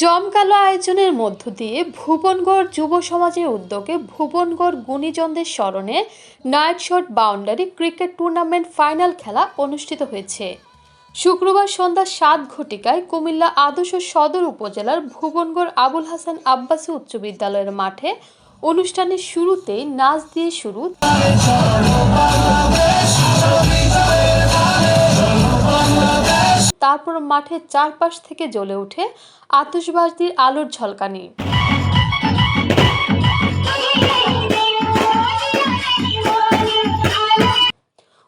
জমকালো আয়োজনের মধ্য দিয়ে ভুবনগড় যুব সমাজের উদ্যোগে ভুবনগড় গুণীজনদের স্মরণে night short boundary cricket tournament final খেলা অনুষ্ঠিত হয়েছে। শুক্রবার সন্ধ্যা সাত ঘটিকায় কুমিল্লা আদর্শ সদর উপজেলার ভুবনগড় আবুল হাসান আব্বাসী উচ্চ বিদ্যালয়ের মাঠে অনুষ্ঠানের শুরুতেই নাচ দিয়ে শুরু তারপর মাঠের চারপাশ থেকে জ্বলে ওঠে আতশবাজির আলোর ঝলকানি।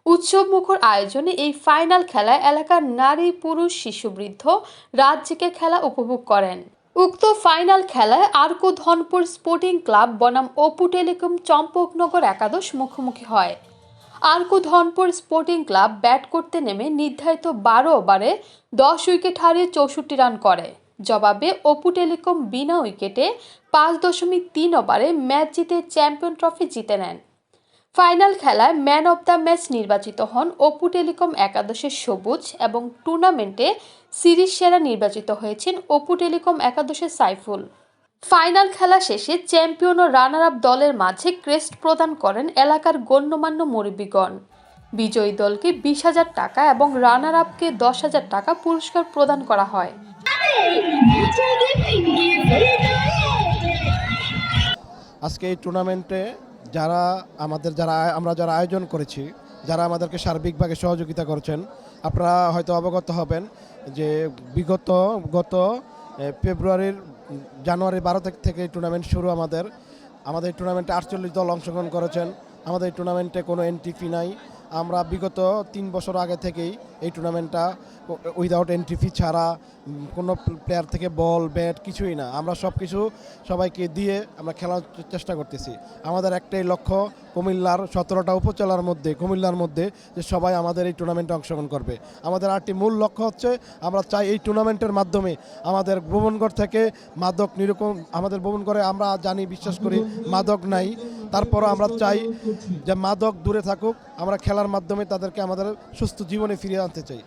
উৎসব মুখর আয়োজনে এই ফাইনাল খেলায় এলাকার নারী, পুরুষ, শিশু, বৃদ্ধ রাজ্যকে খেলা উপভোগ করেন। উক্ত ফাইনাল খেলায় আরকো ধনপুর স্পোর্টিং ক্লাব বনাম অপু টেলিকম চম্পকনগর একাদশ মুখোমুখি হয়। আরকো ধনপুর স্পোর্টিং ক্লাব ব্যাট করতে নেমে নির্ধারিত বারো ওভারে দশ উইকেট হারিয়ে চৌষট্টি রান করে। জবাবে অপু টেলিকম বিনা উইকেটে পাঁচ দশমিক তিন ওভারে ম্যাচ জিতে চ্যাম্পিয়ন ট্রফি জিতে নেন। ফাইনাল খেলায় ম্যান অব দ্য ম্যাচ নির্বাচিত হন অপু টেলিকম একাদশের সবুজ এবং টুর্নামেন্টে সিরিজ সেরা নির্বাচিত হয়েছেন অপু টেলিকম একাদশের সাইফুল। ফাইনাল খেলা শেষে চ্যাম্পিয়ন ও রানার আপ দলের মাঝে ক্রেস্ট প্রদান করেন এলাকার গণ্যমান্য মুরব্বীগণ। বিজয়ী দলকে বিশ হাজার টাকা এবং রানার আপকে দশ হাজার টাকা পুরস্কার প্রদান করা হয়। আজকে এই টুর্নামেন্টে যারা আমাদের যারা আমরা যারা আয়োজন করেছি, যারা আমাদেরকে সার্বিকভাবে সহযোগিতা করছেন, আপনারা হয়তো অবগত হবেন যে বিগত, গত ফেব্রুয়ারির জানুয়ারি বারো তারিখ থেকে টুর্নামেন্ট শুরু আমাদের। আমাদের টুর্নামেন্টে আটচল্লিশ দল অংশগ্রহণ করেছেন। আমাদের টুর্নামেন্টে কোনো এন্ট্রি ফি নাই। আমরা বিগত তিন বছর আগে থেকেই এই টুর্নামেন্টটা উইদাউট এন্ট্রি ফি ছাড়া কোনো প্লেয়ার থেকে বল ব্যাট কিছুই না। আমরা সব কিছু সবাইকে দিয়ে আমরা খেলার চেষ্টা করতেছি। আমাদের একটাই লক্ষ্য কুমিল্লার সতেরোটা উপজেলার মধ্যে, কুমিল্লার মধ্যে যে সবাই আমাদের এই টুর্নামেন্টে অংশগ্রহণ করবে। আমাদের আরেকটি মূল লক্ষ্য হচ্ছে আমরা চাই এই টুর্নামেন্টের মাধ্যমে আমাদের ভুবনগড় থেকে মাদক নিরূপণ, আমাদের ভুবনগড়ে আমরা জানি, বিশ্বাস করি, মাদক নাই। তারপরও আমরা চাই যে মাদক দূরে থাকুক, আমরা খেলার মাধ্যমে তাদেরকে আমাদের সুস্থ জীবনে ফিরিয়ে আনতে চাই।